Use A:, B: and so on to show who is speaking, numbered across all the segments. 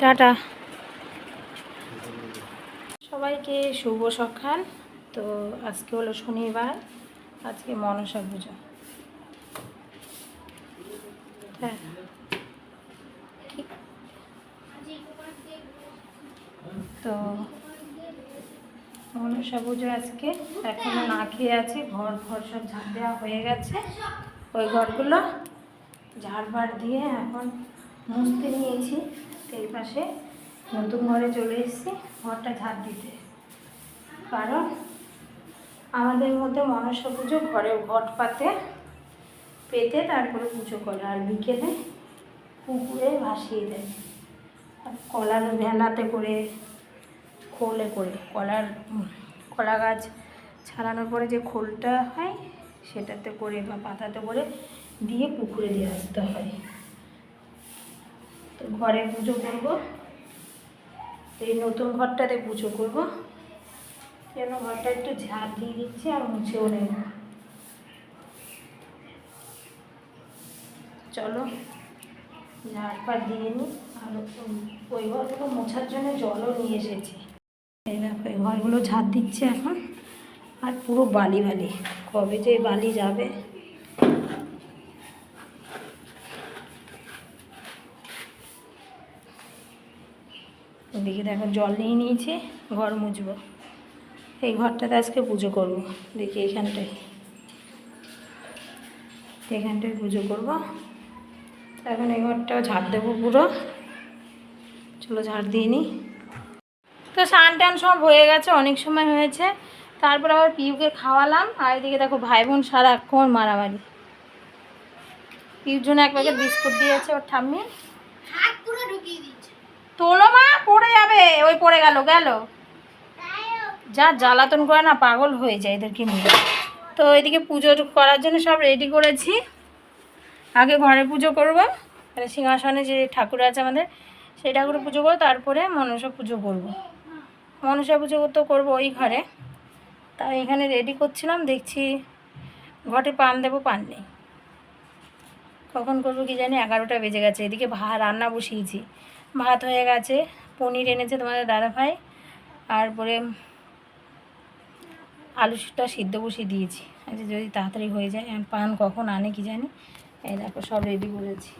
A: Tata. সবাইকে শুভ সকাল। তো আজকে হলো শনিবার, আজকে মনসা পুজো। হ্যাঁ। তো মনসা পুজো আজকে এখনও না খেয়ে আছে, ঘর ঘর সব ঝাড় দেওয়া হয়ে গেছে। ওই ঘরগুলো ঝাড় দিয়ে এখন মুছতে নিয়েছি। এই পাশে নতুন ঘরে চলে এসেছি, ঘরটা ঝাড় দিতে। কারণ আমাদের মধ্যে মনসা পুজো ঘরে ঘট পাতে, পেতে তারপরে পুজো করে, আর বিকেলে পুকুরে ভাসিয়ে দেয়। আর কলার ভেলাতে করে, খোলে করে, কলার কলা গাছ ছাড়ানোর পরে যে খোলটা হয়, সেটাতে করে বা পাতাতে করে দিয়ে পুকুরে দিয়ে আসতে হয়। ঘরে পুজো করব। এই নতুন ঘরটাতে পুজো করব। কেন? ঘরটা একটু ঝাড় দিয়ে দিচ্ছি আর মুছেও নেব। চলো, ঝাড় ফাড় দিয়ে নিই আর ওই ঘরগুলো মোছার জন্য জলও নিয়ে এসেছি। এই দেখো ঘরগুলো ঝাড় দিচ্ছে এখন। আর পুরো বালি বালি। কবে যে বালি যাবে। ওদিকে দেখো জল নিয়ে নিয়েছি, ঘর মুছবো। এই ঘরটাতে আজকে পুজো করব। দেখি এখানটায়। এখানটায় পুজো করব। এখন এই ঘরটাও ঝাড় দেবো পুরো। চলো ঝাড় দিয়ে নিই। তো স্নান টান সব হয়ে গেছে, অনেক সময় হয়েছে। তারপর আবার পিউকে খাওয়ালাম। আর এদিকে দেখো ভাই বোন সারাক্ষণ মারামারি। পিউর জন্য এক প্যাকেট বিস্কুট দিয়েছে ওর ঠাম্মি।
B: ঢুকিয়ে
A: তোলো মা, পড়ে যাবে। ওই পড়ে গেল গেল। যা জ্বালাতন করে না, পাগল হয়ে যায় এদেরকে নিয়ে। তো এদিকে পুজো করার জন্য সব রেডি করেছি। আগে ঘরে পুজো করব। মানে সিংহাসনে যে ঠাকুর আছে আমাদের সেই ঠাকুরের পুজো করব। তারপরে মনসা পুজো করব। মনসা পুজো তো করব ওই ঘরে। তা এখানে রেডি করছিলাম, দেখছি ঘটে পান দেবো, পান নেই। কখন করব কি জানি, এগারোটা বেজে গেছে, এদিকে ভা, রান্না বসিয়েছি। ভাত হয়ে গেছে, পনির এনেছে তোমাদের দাদা দাদাভাই, তারপরে আলুটা সিদ্ধ বসিয়ে দিয়েছি। আচ্ছা যদি তাড়াতাড়ি হয়ে যায় পান কখন আনে কি জানি। এই দেখো, সব রেডি করেছি।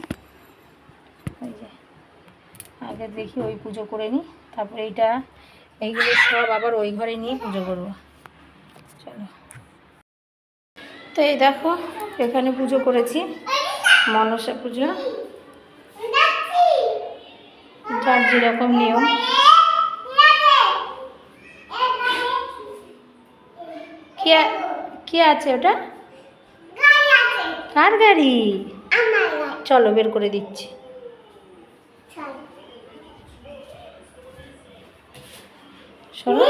A: ওই যে, আগে দেখি ওই পুজো করে নিই তারপরে এইটা, এইগুলো সব আবার ওই ঘরে নিয়ে পুজো করব। চলো। তো এই দেখো, এখানে পুজো করেছি। মনসা পুজো। যার যেরকম নিয়ম। কি আছে ওটা? কার গাড়ি? চলো বের করে দিচ্ছি। শোনো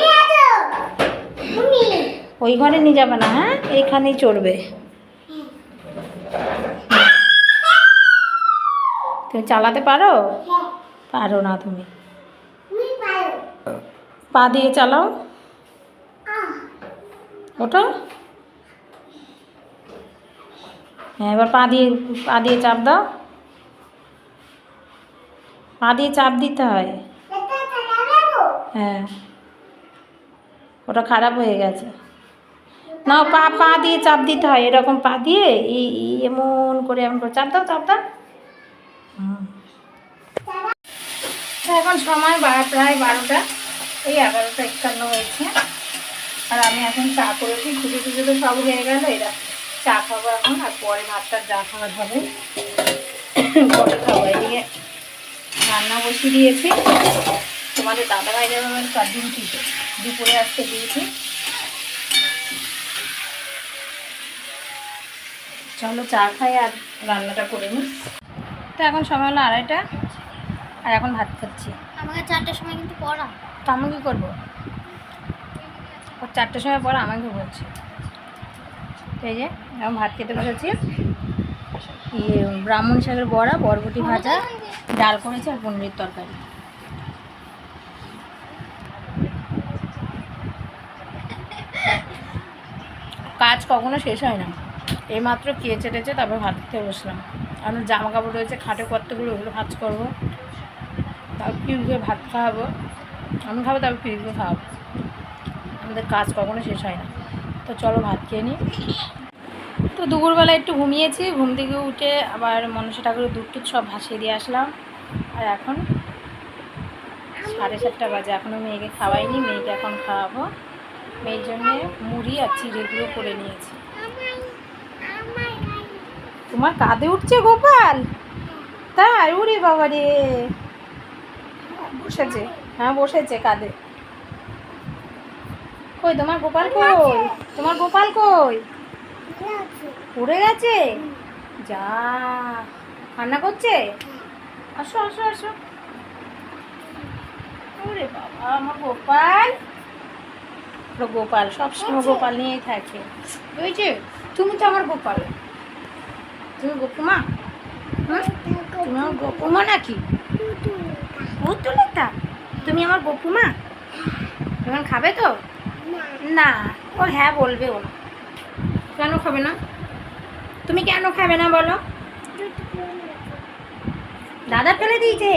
A: ওই ঘরে নিয়ে যাবে না হ্যাঁ? এইখানেই চড়বে। তুমি চালাতে পারো? পারো না তুমি। পা দিয়ে চালাও। ওটা হ্যাঁ এবার পা দিয়ে পা দিয়ে চাপ দাও। পা দিয়ে চাপ দিতে হয়। হ্যাঁ। ওটা খারাপ হয়ে গেছে। না পা পা দিয়ে চাপ দিতে হয়। এরকম পা দিয়ে এমন করে এমন করে। চাপ দাও চাপ দাও হুম। তো এখন সময় প্রায় বারোটা। এই এগারোটা একান্ন হয়েছে। আর আমি এখন চা করেছি, খুঁজে খুঁজে তো সব হয়ে গেল। এরা চা খাব এখন, আর পরে ভাতটা চা খাওয়া হবে। পরে খাব। এদিকে রান্না বসিয়ে দিয়েছি। তোমাদের দাদা ভাই যাবে আমার তার ডিউটিতে দুপুরে আজকে ডিউটি। চলো চা খাই আর রান্নাটা করে নিই তো এখন সময় হলো আড়াইটা। আর এখন ভাত খাচ্ছি।
B: আমাকে চারটার সময় কিন্তু পড়া।
A: তো আমি কী করব? ওর চারটের সময় পর আমাকে বলছে এই যে এখন ভাত খেতে বসেছি। ইয়ে ব্রাহ্মণ শাকের বড়া বরবটি ভাজা ডাল করেছে আর পনিরের তরকারি। কাজ কখনো শেষ হয় না। এইমাত্র কেচে টেচে তারপর ভাত খেতে বসলাম। আমার জামা কাপড় রয়েছে খাটে কতগুলো ওগুলো ভাজ করব। তারপর পিউকে ভাত খাওয়াবো। আমি খাব, তারপর পিউকে খাওয়াবো। আমাদের কাজ কখনো শেষ হয় না। তো চলো ভাত খেয়ে নিই। তো দুপুরবেলা একটু ঘুমিয়েছি। ঘুম থেকে উঠে আবার মনসা ঠাকুরের দুধ সব ভাসিয়ে দিয়ে আসলাম। আর এখন সাড়ে সাতটা বাজে। এখনও মেয়েকে খাওয়াইনি। মেয়েকে এখন খাওয়াবো। মেয়ের জন্য মুড়ি আর চিড়েগুলো করে নিয়েছি। তোমার কাঁধে উঠছে গোপাল? তাই উরে বাবা রে বসেছে। হ্যাঁ বসেছে কাঁধে কই তোমার গোপাল কই? তোমার গোপাল কই? উড়ে গেছে। যা কান্না করছে? আসো আসো আসো। ওরে বাবা আমার গোপাল। গোপাল সবসময় গোপাল নিয়েই থাকে। বুঝেছে তুমি তো আমার গোপাল। তুমি গোপুমা? হুম? তুমি গোপুমা নাকি? পুতুলিতা তুমি আমার গোপুমা এখন খাবে তো? না, ও হ্যাঁ বলবে ও। কেন খাবে না? তুমি কেন খাবে না বলো? দাদা ফেলে দিয়েছে।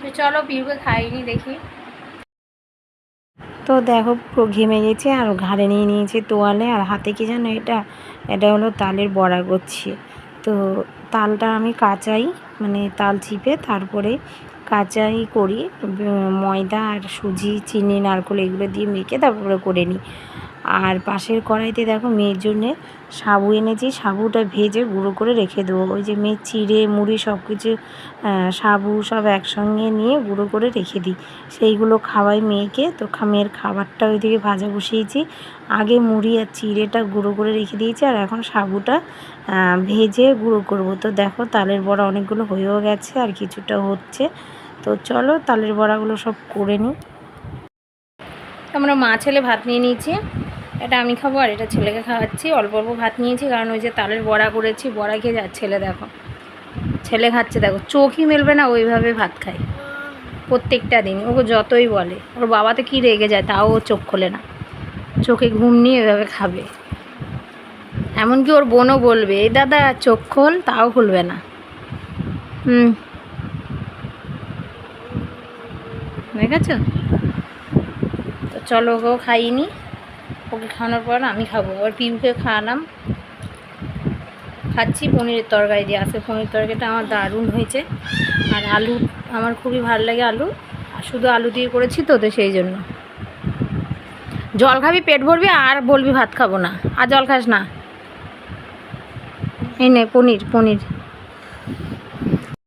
A: তো চলো পিউকে খাইনি, দেখি। তো দেখো ঘেমে গেছে আর ঘাড়ে নিয়ে নিয়েছে তোয়ালে, আর হাতে কি জানো এটা? এটা হলো তালের বড়া করছি তো তালটা আমি কাঁচাই মানে তাল চিপে তারপরে কাঁচাই করি ময়দা আর সুজি, চিনি, নারকোল এগুলো দিয়ে মেখে তারপরে করে নিই। আর পাশের কড়াইতে দেখো মেয়ের জন্যে সাবু এনেছি, সাবুটা ভেজে গুঁড়ো করে রেখে দেবো। ওই যে মেয়ের চিড়ে, মুড়ি সব কিছু সাবু সব একসঙ্গে নিয়ে গুঁড়ো করে রেখে দিই। সেইগুলো খাওয়াই মেয়েকে। তো মেয়ের খাবারটা ওই ওইদিকে ভাজা বসিয়েছি। আগে মুড়ি আর চিড়েটা গুঁড়ো করে রেখে দিয়েছি আর এখন সাবুটা ভেজে গুঁড়ো করব। তো দেখো তালের বড়া অনেকগুলো হয়েও গেছে আর কিছুটা হচ্ছে। তো চলো তালের বড়াগুলো সব করে নিই। আমরা মা ছেলে ভাত নিয়ে নিয়েছি। এটা আমি খাব আর এটা ছেলেকে খাওয়াচ্ছি। অল্প অল্প ভাত নিয়েছি, কারণ ওই যে তালের বড়া করেছি, বড়া খেয়ে যাচ্ছে ছেলে দেখো। ছেলে খাচ্ছে দেখো, চোখই মেলবে না, ওইভাবে ভাত খায়। প্রত্যেকটা দিন, ওকে যতই বলে। ওর বাবা তো কী রেগে যায়, তাও ও চোখ খোলে না। চোখে ঘুম নিয়ে এভাবে খাবে। এমনকি ওর বোনও বলবে, এই দাদা, চোখ খোল, তাও খুলবে না। হুম। দেখেছ? তো চলো ওকেও খাইনি ওকে খাওয়ানোর পর আমি খাব। আবার পিউকে খাওয়ালাম। খাচ্ছি পনিরের তরকারি দিয়ে। আজকে পনির তরকারিটা আমার দারুণ হয়েছে। আর আলু, আমার খুবই ভালো লাগে আলু। আর শুধু আলু দিয়ে করেছি তো তো সেই জন্য। জল খাবি, পেট ভরবি, আর বলবি ভাত খাব না। আর জল খাস না। এই নে, পনির পনির।